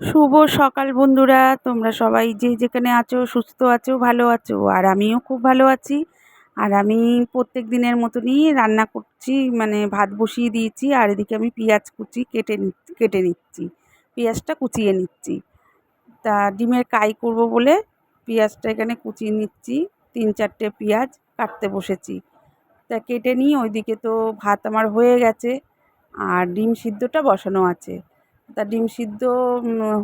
শুভ সকাল বন্ধুরা। তোমরা সবাই যে যেখানে আছো, সুস্থ আছো, ভালো আছো, আর আমিও খুব ভালো আছি। আর আমি প্রত্যেক দিনের মতনই রান্না করছি মানে ভাত বসিয়ে দিয়েছি, আর এদিকে আমি পেঁয়াজ কুচি কেটে কেটে নিচ্ছি, পেঁয়াজটা কুচিয়ে নিচ্ছি। তা ডিমের কাই করব বলে পেঁয়াজটা এখানে কুচিয়ে নিচ্ছি, তিন চারটে পেঁয়াজ কাটতে বসেছি। তা কেটে নিই, ওইদিকে তো ভাত আমার হয়ে গেছে, আর ডিম সিদ্ধটা বসানো আছে। তা ডিম সিদ্ধ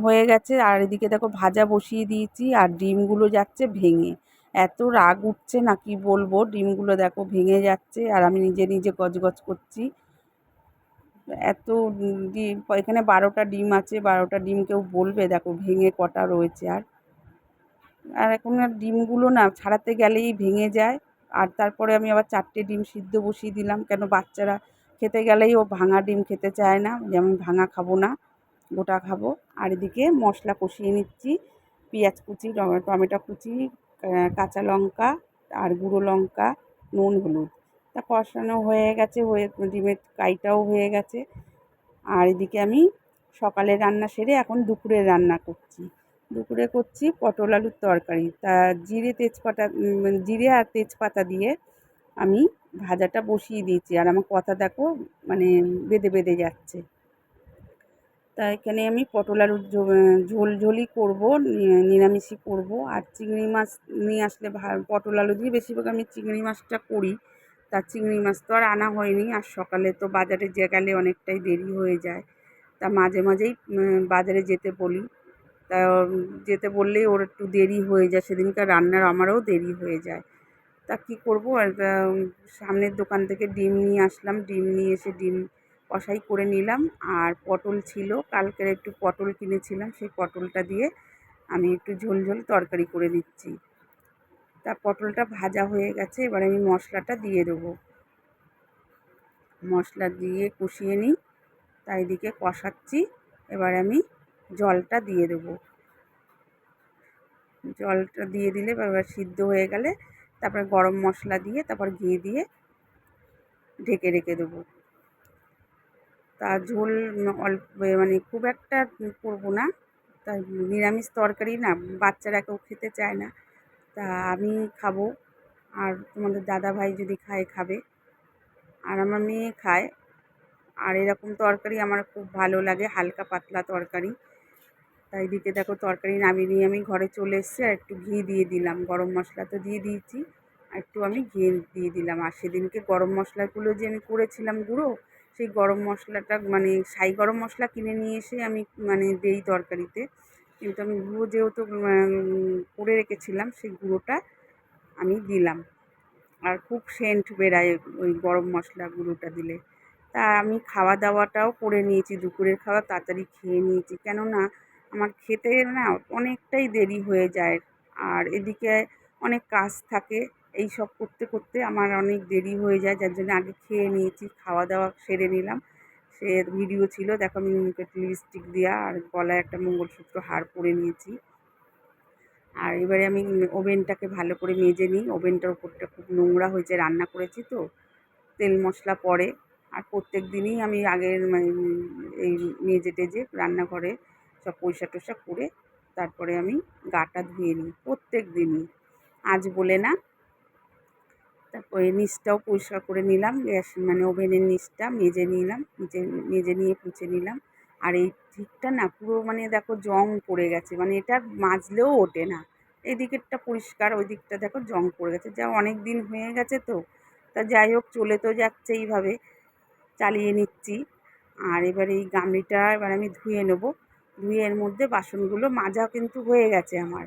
হয়ে গেছে। আর এদিকে দেখো ভাজা বসিয়ে দিয়েছি আর ডিমগুলো যাচ্ছে ভেঙে। এত রাগ উঠছে না কি বলব? ডিমগুলো দেখো ভেঙে যাচ্ছে আর আমি নিজে নিজে গজগজ করছি। এত ডিম এখানে বারোটা ডিম আছে, বারোটা ডিম কেউ বলবে? দেখো ভেঙে কটা রয়েছে আর। আর এখন আর ডিমগুলো না ছাড়াতে গেলেই ভেঙে যায়। আর তারপরে আমি আবার চারটে ডিম সিদ্ধ বসিয়ে দিলাম। কেন বাচ্চারা খেতে গেলেই ও ভাঙা ডিম খেতে চায় না। যে আমি ভাঙা খাব না। গোটা খাব। আর এদিকে মশলা কষিয়ে নিচ্ছি। পেঁয়াজ কুচি টমেটো কুচি কাঁচা লঙ্কা আর গুঁড়ো লঙ্কা, নুন, হলুদ। তা কষানো হয়ে গেছে, হয়ে, ডিমের কাইটাও হয়ে গেছে। আর এদিকে আমি সকালে রান্না সেরে এখন দুপুরে রান্না করছি। দুপুরে করছি পটল আলুর তরকারি। তা জিরে তেজপাতা জিরে আর তেজপাতা দিয়ে আমি ভাজাটা বসিয়ে দিয়েছি। আর আমার কথা দেখো মানে বেঁধে বেঁধে যাচ্ছে। তা এখানে আমি পটল আলুর ঝোল, ঝোলই করব নিরামিষই করব। আর চিংড়ি মাছ নিয়ে আসলে পটল আলু দিয়ে বেশিরভাগ আমি চিংড়ি মাছটা করি। তা চিংড়ি মাছ তো আর আনা হয়নি, আর সকালে তো বাজারে গেলে অনেকটাই দেরি হয়ে যায়। তা মাঝে মাঝেই বাজারে যেতে বলি। তা যেতে বললেই ওর একটু দেরি হয়ে যায়, সেদিনকার রান্নার আমারও দেরি হয়ে যায়। তা কী করব? আর সামনের দোকান থেকে ডিম নিয়ে আসলাম। ডিম নিয়ে এসে ডিম কষাই করে নিলাম। আর পটল ছিল, কালকের একটু পটল কিনেছিলাম, সেই পটলটা দিয়ে আমি একটু ঝোল ঝোল তরকারি করে দিচ্ছি তা পটলটা ভাজা হয়ে গেছে, এবার আমি মশলাটা দিয়ে দেবো। মশলা দিয়ে কষিয়ে নিই তাই দিকে কষাচ্ছি, এবার আমি জলটা দিয়ে দেবো। জলটা দিয়ে দিলে এবার সিদ্ধ হয়ে গেলে তারপরে গরম মশলা দিয়ে তারপর ঘি দিয়ে ঢেকে রেখে দেবো। তা ঝোল অল্প মানে খুব একটা করব না। তা নিরামিষ তরকারি না, বাচ্চারা কেউ খেতে চায় না। তা আমি খাব, আর তোমাদের দাদা ভাই যদি খায়, খাবে। আর আমার মেয়ে খায়, আর এরকম তরকারি আমার খুব ভালো লাগে, হালকা পাতলা তরকারি। তাই দিকে দেখো তরকারি, নামিয়ে নিয়ে আমি ঘরে চলে এসেছি, আর একটু ঘি দিয়ে দিলাম। গরম মশলা তো দিয়ে দিয়েছি, আর একটু আমি ঘি দিয়ে দিলাম। আর সেদিনকে গরম মশলাগুলো যে আমি করেছিলাম গুঁড়ো সেই গরম মশলাটা মানে সাই গরম মশলা কিনে নিয়ে এসে আমি মানে দেই তরকারিতে। কিন্তু আমি গুঁড়ো যেহেতু করে রেখেছিলাম, সেই গুঁড়োটা আমি দিলাম। আর খুব সেন্ট বেরায় ওই গরম মশলা গুঁড়োটা দিলে। তা আমি খাওয়া দাওয়াটাও করে নিয়েছি, দুপুরের খাওয়া তাড়াতাড়ি খেয়ে নিয়েছি। কেননা আমার খেতে না অনেকটাই দেরি হয়ে যায়। আর এদিকে অনেক কাজ থাকে। এই সব করতে করতে আমার অনেক দেরি হয়ে যায়, যার জন্য আগে খেয়ে নিয়েছি খাওয়া দাওয়া সেরে নিলাম। সে ভিডিও ছিল, দেখো আমি মুখে লিপস্টিক দেওয়া আর গলায় একটা মঙ্গলসূত্র হার পরে নিয়েছি। আর এবারে আমি ওভেনটাকে ভালো করে মেজে নিই। ওভেনটার উপরটা খুব নোংরা হয়েছে, রান্না করেছি তো, তেল মশলা পড়ে আর প্রত্যেক দিনই আমি আগের মানে এই মেজে টেজে রান্নাঘরে সব পয়সা টরিষ্কার করে তারপরে আমি গাটা ধুয়ে নিই, প্রত্যেক দিনই। আজ বলে না তারপরে নিচটাও পরিষ্কার করে নিলাম, গ্যাস মানে ওভেনের নিচটা মেজে নিলাম, মেজে মেজে নিয়ে পুছে নিলাম। আর এই দিকটা না পুরো মানে দেখো জং পড়ে গেছে মানে এটা মাজলেও ওঠে না। এই দিকেরটা পরিষ্কার, ওই দিকটা দেখো জং পড়ে গেছে। যা অনেক দিন হয়ে গেছে তো, তা যাই হোক চলে তো যাচ্ছে এইভাবে, চালিয়ে নিচ্ছি। আর এবার এই গামলিটা এবার আমি ধুয়ে নেব। ধুয়ে এর মধ্যে বাসনগুলো মাজা কিন্তু হয়ে গেছে আমার।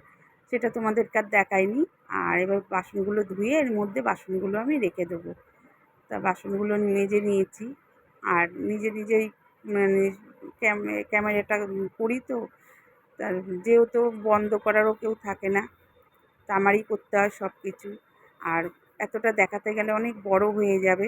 সেটা তোমাদেরকে আর দেখাইনি। আর এবার বাসনগুলো ধুয়ে এর মধ্যে বাসনগুলো আমি রেখে দেবো। তা বাসনগুলো মেজে নিয়েছি। আর নিজে নিজেই মানে ক্যামেরাটা করি তো তার যেহেতু বন্ধ করারও কেউ থাকে না, তা আমারই করতে হয় সব কিছু আর এতটা দেখাতে গেলে অনেক বড় হয়ে যাবে।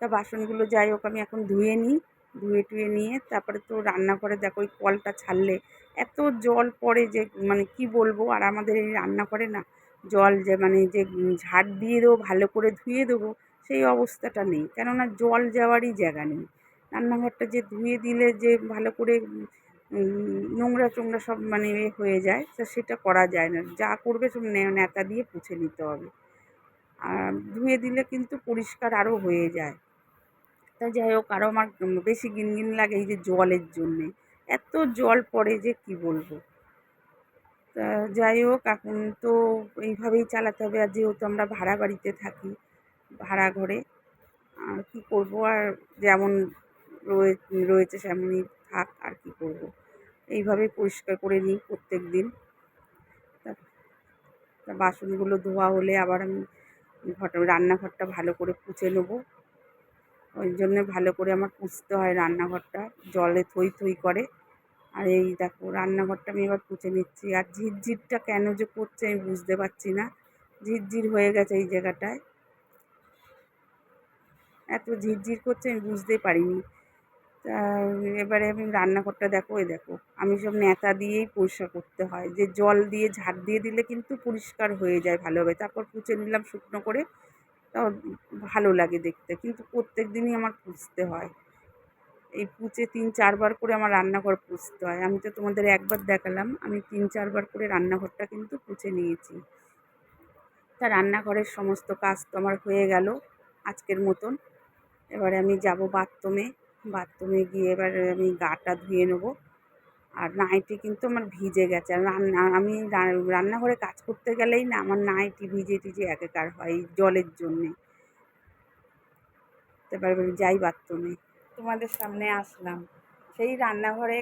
তা বাসনগুলো যাই হোক, আমি এখন ধুয়ে নিই। ধুয়ে টুয়ে নিয়ে তারপরে তো রান্নাঘরে দেখো ওই কলটা ছাড়লে এত জল পড়ে যে মানে কি বলব? আর আমাদের এই রান্নাঘরে না জল যে মানে যে ঝাড় দিয়ে দেবো, ভালো করে ধুয়ে দেবো, সেই অবস্থাটা নেই। কেননা জল যাওয়ারই জায়গা নেই। রান্নাঘরটা যে ধুয়ে দিলে যে ভালো করে নোংরা চোংরা সব মানে এ হয়ে যায়, তা সেটা করা যায় না। যা করবে সব ন্যাতা দিয়ে পুছে নিতে হবে। আর ধুয়ে দিলে কিন্তু পরিষ্কার আরও হয়ে যায়। তা যাই হোক আরও আমার বেশি গিনগিন লাগে এই যে জলের জন্যে। এত জল পড়ে যে কি বলব? তা যাই হোক, এখন তো এইভাবেই চালাতে হবে। আর যেহেতু আমরা ভাড়া বাড়িতে থাকি, ভাড়া ঘরে, আর কী করব? আর যেমন রয়ে, রয়েছে সেমনই থাক, আর কী করব? এইভাবে পরিষ্কার করে নিই প্রত্যেক দিন। বাসনগুলো ধোয়া হলে আবার আমি ঘরটা, রান্নাঘরটা ভালো করে পুছে নেব। ওই জন্যে ভালো করে আমার পুষতে হয় রান্নাঘরটা। জলে থই থই করে। আর এই দেখো, রান্নাঘরটা আমি এবার পুছে নিচ্ছি। আর ঝিরঝিরটা কেন যে করছে আমি বুঝতে পারছি না। ঝিরঝির হয়ে গেছে এই জায়গাটায়। এত ঝিরঝির করছে আমি বুঝতেই পারিনি। তা এবারে আমি রান্নাঘরটা দেখো এই দেখো, আমি সব নেতা দিয়েই পরিষ্কার করতে হয়। যে জল দিয়ে ঝাড় দিয়ে দিলে কিন্তু পরিষ্কার হয়ে যায় ভালোভাবে। তারপর পুছে নিলাম শুকনো করে। তাও ভালো লাগে দেখতে। কিন্তু প্রত্যেক দিনই আমার পুষতে হয়। এই পুছে তিন, চারবার করে আমার রান্নাঘর পুষতে হয়। আমি তো তোমাদের একবার দেখালাম, আমি তিন, চারবার করে রান্নাঘরটা কিন্তু পুছে নিয়েছি। তা রান্নাঘরের সমস্ত কাজ তো আমার হয়ে গেল আজকের মতন। এবারে আমি যাব বাথরুমে। বাথরুমে গিয়ে এবার আমি গাটা ধুয়ে নেব। আর নাইটি কিন্তু আমার ভিজে গেছে। আর রান্না আমি রান্নাঘরে কাজ করতে গেলেই না আমার নাইটি ভিজে টিজে একাকার হয় জলের জন্যে। এবার যাই বাথরুমে। তোমাদের সামনে আসলাম। সেই রান্নাঘরে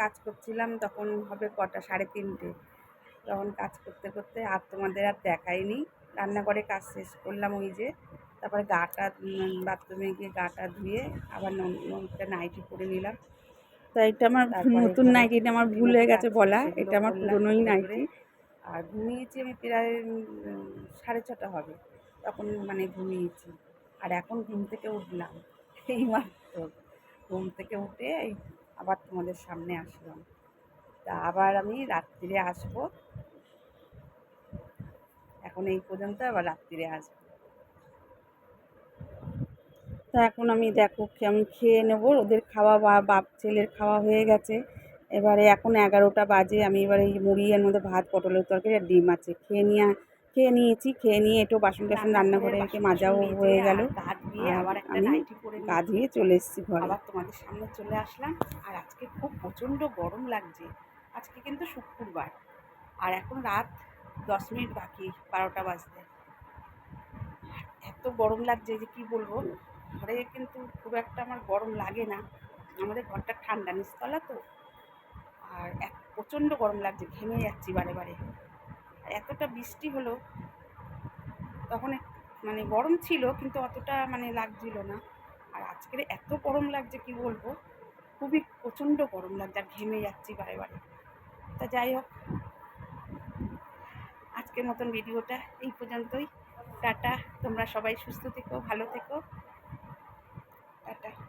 কাজ করছিলাম তখন হবে কটা, সাড়ে তিনটে। তখন কাজ করতে করতে আর তোমাদের আর দেখাইনি। রান্নাঘরে কাজ শেষ করলাম ওই যে, তারপরে গাটা বাথরুমে গিয়ে গাটা ধুয়ে আবার নতুন নাইটি পরে নিলাম। তা এটা আমার নতুন ঘরে নাইটিটা আমার ভুল হয়ে গেছে বলা। এটা আমার পুরনোই নাইটি আর ঘুমিয়েছি আমি প্রায় সাড়ে ছটা হবে। তখন মানে ঘুমিয়েছি। আর এখন ঘুম থেকে উঠলাম। এই মাত্র। ঘুম থেকে উঠে এই আবার তোমাদের সামনে আসলাম। তা আবার আমি রাত্রিরে আসব। এখন এই পর্যন্ত আবার রাত্রিরে আসব। এখন আমি দেখো আমি খেয়ে নেব। ওদের খাওয়া বা বাপ ছেলের খাওয়া হয়ে গেছে। এবারে এখন এগারোটা বাজে। আমি এবারে এই মুড়ি এর মধ্যে ভাত, পটলের তরকারি আর ডিম আছে। খেয়ে নিয়ে, খেয়ে নিয়েছি। খেয়ে নিয়ে একটু বাসন টাসন রান্নাঘরে রেখে মাজাও হয়ে গেল। আমি গা ধুয়ে চলে এসেছি ঘরে। আবার তোমাদের সামনে চলে আসলাম। আর আজকে খুব প্রচণ্ড গরম লাগছে। আজকে কিন্তু শুক্রবার। আর এখন রাত দশ মিনিট বাকি, বারোটা বাজতে। এত গরম লাগছে যে কি বলব? ঘরে কিন্তু খুব একটা আমার গরম লাগে না। আমাদের ঘরটা ঠান্ডা, নিচতলা তো। আর এক প্রচণ্ড গরম লাগছে, ঘেমে যাচ্ছি বারে বারে। এতটা বৃষ্টি হলো, তখন মানে গরম ছিল, কিন্তু অতটা মানে লাগছিল না। আর আজকের এত গরম লাগছে, কি বলব? খুবই প্রচণ্ড গরম লাগছে, আর ঘেমে যাচ্ছি বারে বারে। তা যাই হোক, আজকের মতন ভিডিওটা এই পর্যন্তই। টাটা, তোমরা সবাই সুস্থ থেকো, ভালো থেকো। টাটা